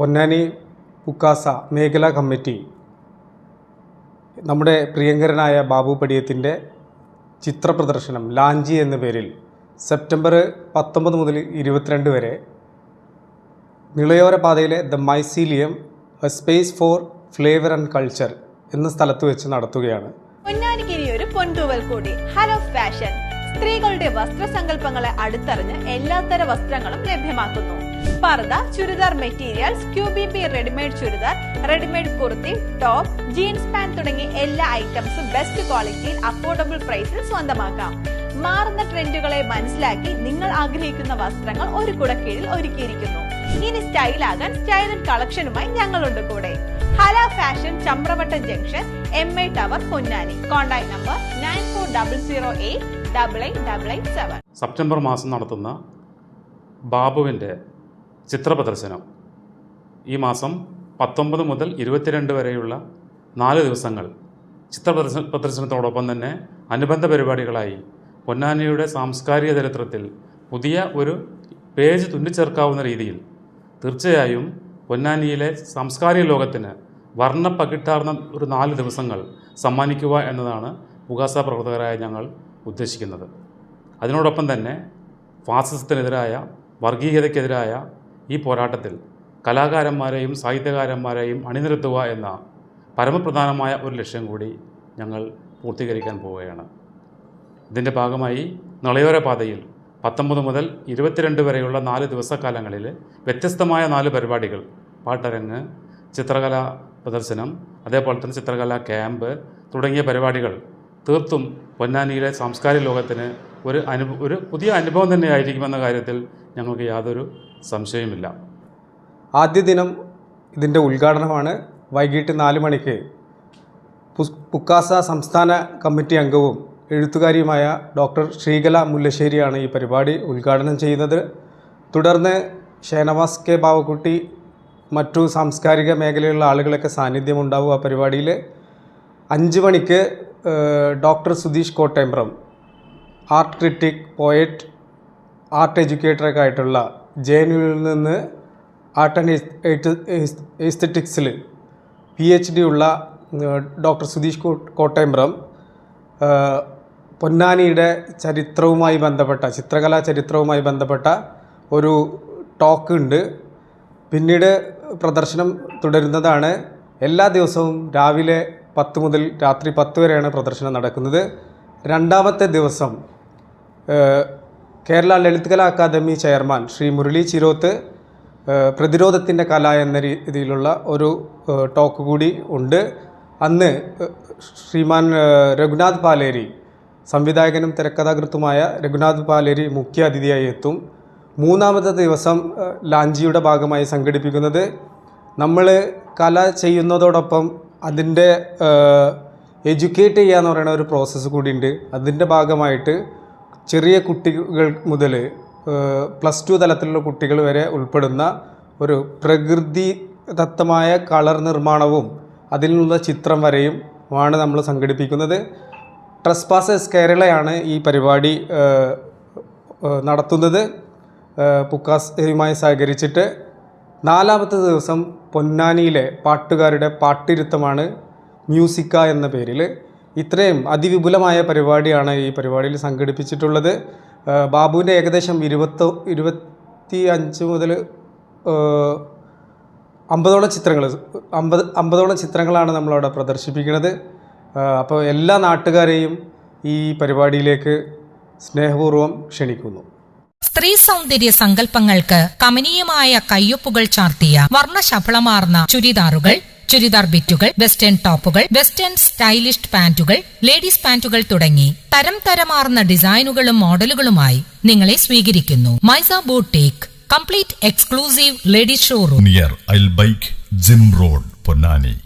പൊന്നാനി പുക്കാസ മേഖലാ കമ്മിറ്റി. നമ്മുടെ പ്രിയങ്കരനായ ബാബു പടിയത്തിന്റെ ചിത്രപ്രദർശനം ലാഞ്ചി എന്ന പേരിൽ സെപ്റ്റംബർ പത്തൊമ്പത് മുതൽ ഇരുപത്തിരണ്ട് വരെ നിളയോര പാതയിലെ the mycelium a space for flavour and culture എന്ന സ്ഥലത്ത് വെച്ച് നടത്തുകയാണ്. പൊന്നാനിക്കിനി ഒരു പൊൻതൂവൽ കൂടി. Hello fashion. സ്ത്രീകളുടെ വസ്ത്രസങ്കല്പങ്ങളെ അടുത്തറിഞ്ഞ് എല്ലാത്തര വസ്ത്രങ്ങളും ലഭ്യമാക്കുന്നു. പർദ churidar materials ക്യൂബിപി readymade churidar readymade kurti top jeans pant തുടങ്ങിയ എല്ലാ ഐറ്റംസും ബെസ്റ്റ് ക്വാളിറ്റിയിൽ അഫോർഡബിൾ പ്രൈസിൽ സ്വന്തമാക്കാം. മാറുന്ന ട്രെൻഡുകളെ മനസ്സിലാക്കി നിങ്ങൾ ആഗ്രഹിക്കുന്ന വസ്ത്രങ്ങൾ ഒരു കുടക്കീഴിൽ ഒരുക്കിയിരിക്കുന്നു. ഇനി സ്റ്റൈലാകാൻ സ്റ്റൈലിൻ കളക്ഷനുമായി ഞങ്ങളുണ്ട് കൂടെ. Hala fashion Chamravattam junction M I tower Ponnani. Contact number nine four double zero eight September മാസം നടത്തുന്ന ബാബുവിന്റെ ചിത്രപ്രദർശനം. ഈ മാസം പത്തൊമ്പത് മുതൽ ഇരുപത്തിരണ്ട് വരെയുള്ള നാല് ദിവസങ്ങൾ ചിത്രപ്രദർശന പ്രദർശനത്തോടൊപ്പം തന്നെ അനുബന്ധ പരിപാടികളായി പൊന്നാനിയുടെ സാംസ്കാരിക ചരിത്രത്തിൽ പുതിയ ഒരു പേജ് തുന്നിച്ചേർക്കാവുന്ന രീതിയിൽ തീർച്ചയായും പൊന്നാനിയിലെ സാംസ്കാരിക ലോകത്തിന് വർണ പകിട്ടാർന്ന ഒരു നാല് ദിവസങ്ങൾ സമ്മാനിക്കുക എന്നതാണ് പുകാസ പ്രവർത്തകരായ ഞങ്ങൾ ഉദ്ദേശിക്കുന്നത്. അതിനോടൊപ്പം തന്നെ ഫാസിസത്തിനെതിരായ വർഗീയതയ്ക്കെതിരായ ഈ പോരാട്ടത്തിൽ കലാകാരന്മാരെയും സാഹിത്യകാരന്മാരെയും അണിനിരത്തുക എന്ന പരമപ്രധാനമായ ഒരു ലക്ഷ്യം കൂടി ഞങ്ങൾ പൂർത്തീകരിക്കാൻ പോവുകയാണ്. ഇതിന്റെ ഭാഗമായി നളയോര പാതയിൽ പത്തൊമ്പത് മുതൽ ഇരുപത്തിരണ്ട് വരെയുള്ള നാല് ദിവസക്കാലങ്ങളിൽ വ്യത്യസ്തമായ നാല് പരിപാടികൾ പാട്ടരങ്ങ് ചിത്രകലാ പ്രദർശനം അതേപോലെ തന്നെ ചിത്രകലാ ക്യാമ്പ് തുടങ്ങിയ പരിപാടികൾ തീർത്തും പൊന്നാനിയിലെ സാംസ്കാരിക ലോകത്തിന് ഒരു അനുഭവ ഒരു പുതിയ അനുഭവം തന്നെയായിരിക്കുമെന്ന കാര്യത്തിൽ ഞങ്ങൾക്ക് യാതൊരു സംശയവുമില്ല. ആദ്യ ദിനം ഇതിന്റെ ഉദ്ഘാടനമാണ്. വൈകിട്ട് നാല് മണിക്ക് പുക്കാസ സംസ്ഥാന കമ്മിറ്റി അംഗവും എഴുത്തുകാരിയുമായ ഡോക്ടർ ശ്രീകല മുല്ലശ്ശേരിയാണ് ഈ പരിപാടി ഉദ്ഘാടനം ചെയ്യുന്നത്. തുടർന്ന് ഷേനവാസ് കെ. ബാവക്കുട്ടി മറ്റു സാംസ്കാരിക മേഖലയിലുള്ള ആളുകളൊക്കെ സാന്നിധ്യമുണ്ടാവും ആ പരിപാടിയിൽ. അഞ്ച് മണിക്ക് doctor Sudheesh Kottayamprom art critic poet art എഡ്യൂക്കേറ്ററൊക്കെ ആയിട്ടുള്ള ജെ എൻ യുവിൽ നിന്ന് ആർട്ട് ആൻഡ് എസ്തറ്റിക്സിൽ പി എച്ച് ഡി ഉള്ള ഡോക്ടർ സുധീഷ് കോട്ടയംപ്രം പൊന്നാനിയുടെ ചരിത്രവുമായി ബന്ധപ്പെട്ട ചിത്രകലാ ചരിത്രവുമായി ബന്ധപ്പെട്ട ഒരു ടോക്ക് ഉണ്ട്. പിന്നീട് പ്രദർശനം തുടരുന്നതാണ്. എല്ലാ ദിവസവും രാവിലെ പത്ത് മുതൽ രാത്രി പത്ത് വരെയാണ് പ്രദർശനം നടക്കുന്നത്. രണ്ടാമത്തെ ദിവസം കേരള ലളിത് കലാ അക്കാദമി ചെയർമാൻ ശ്രീ മുരളി ചിരോത്ത് പ്രതിരോധത്തിന്റെ കല എന്ന രീതിയിലുള്ള ഒരു ടോക്ക് കൂടി ഉണ്ട്. അന്ന് ശ്രീമാൻ രഘുനാഥ് പാലേരി സംവിധായകനും തിരക്കഥാകൃത്തുമായ രഘുനാഥ് പാലേരി മുഖ്യ അതിഥിയായി എത്തും. മൂന്നാമത്തെ ദിവസം ലാഞ്ചിയുടെ ഭാഗമായി സംഘടിപ്പിക്കുന്നത്. നമ്മൾ കല ചെയ്യുന്നതോടൊപ്പം അതിന്റെ എഡ്യൂക്കേറ്റ് ചെയ്യുക എന്ന് പറയുന്ന ഒരു പ്രോസസ്സ് കൂടിയുണ്ട്. അതിന്റെ ഭാഗമായിട്ട് ചെറിയ കുട്ടികൾ മുതൽ പ്ലസ് ടു തലത്തിലുള്ള കുട്ടികൾ വരെ ഉൾപ്പെടുന്ന ഒരു പ്രകൃതി ദത്തമായ കളർ നിർമ്മാണവും അതിൽ നിന്നുള്ള ചിത്രം വരെയും ആണ് നമ്മൾ സംഘടിപ്പിക്കുന്നത്. ട്രസ്പാസസ് കേരളയാണ് ഈ പരിപാടി നടത്തുന്നത്. പുക്കാസ് സഹകരിച്ചിട്ട് നാലാമത്തെ ദിവസം പൊന്നാനിയിലെ പാട്ടുകാരുടെ പാട്ടിരുത്തമാണ് മ്യൂസിക്ക എന്ന പേരിൽ ഇത്രയും അതിവിപുലമായ പരിപാടിയാണ് ഈ പരിപാടിയിൽ സംഘടിപ്പിച്ചിട്ടുള്ളത്. ബാബുവിന്റെ ഏകദേശം ഇരുപത്തോ ഇരുപത്തി അഞ്ച് മുതൽ അമ്പതോളം ചിത്രങ്ങൾ അമ്പത് അമ്പതോളം ചിത്രങ്ങളാണ് നമ്മളവിടെ പ്രദർശിപ്പിക്കുന്നത്. അപ്പോൾ എല്ലാ നാട്ടുകാരെയും ഈ പരിപാടിയിലേക്ക് സ്നേഹപൂർവം ക്ഷണിക്കുന്നു. സ്ത്രീ സൗന്ദര്യ സങ്കല്പങ്ങൾക്ക് കമനീയമായ കയ്യൊപ്പുകൾ ചാർത്തിയ വർണശബളമാർന്ന ചുരിദാറുകൾ ചുരിദാർ ബിറ്റുകൾ വെസ്റ്റേൺ ടോപ്പുകൾ വെസ്റ്റേൺ സ്റ്റൈലിഷ് പാന്റുകൾ ലേഡീസ് പാന്റുകൾ തുടങ്ങി തരം തരമാർന്ന ഡിസൈനുകളും മോഡലുകളുമായി നിങ്ങളെ സ്വീകരിക്കുന്നു. Maisa boutique complete exclusive ladies showroom. Near Albaik gym road Ponnani